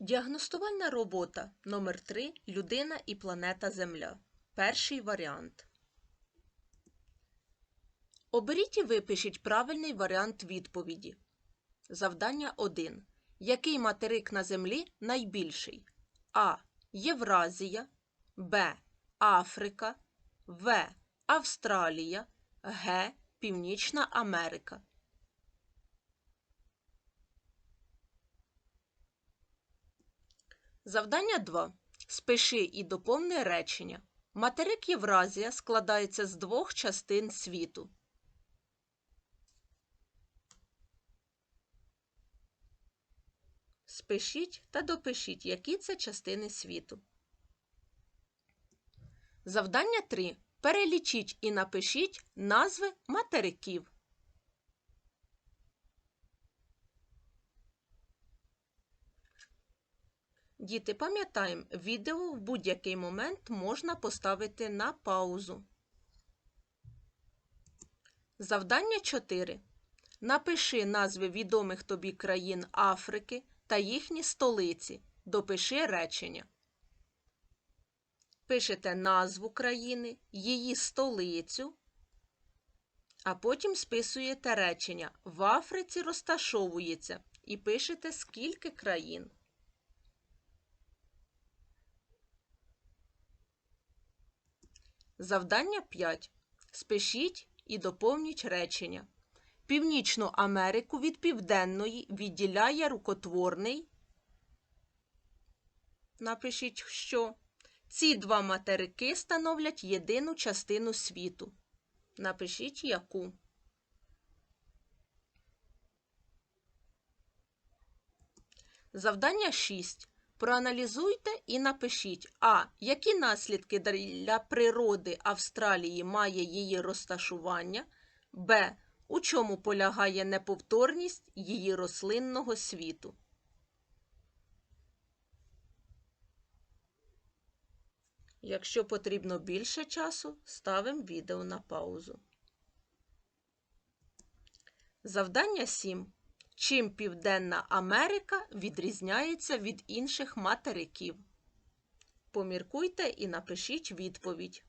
Діагностувальна робота номер 3 Людина і планета Земля. Перший варіант. Оберіть і випишіть правильний варіант відповіді. Завдання 1. Який материк на Землі найбільший? А. Євразія, Б. Африка, В. Австралія, Г. Північна Америка. Завдання 2. Спиши і доповни речення. Материк Євразія складається з двох частин світу. Спишіть та допишіть, які це частини світу. Завдання 3. Перелічіть і напишіть назви материків. Діти, пам'ятаємо, відео в будь-який момент можна поставити на паузу. Завдання 4. Напиши назви відомих тобі країн Африки та їхні столиці. Допиши речення. Пишете назву країни, її столицю, а потім списуєте речення. В Африці розташовується і пишете скільки країн. Завдання 5. Спишіть і доповніть речення. Північну Америку від Південної відділяє рукотворний. Напишіть, що ці два материки становлять єдину частину світу. Напишіть яку. Завдання 6. Проаналізуйте і напишіть А. Які наслідки для природи Австралії має її розташування, Б. У чому полягає неповторність її рослинного світу. Якщо потрібно більше часу, ставимо відео на паузу. Завдання 7. Чим Південна Америка відрізняється від інших материків? Поміркуйте і напишіть відповідь.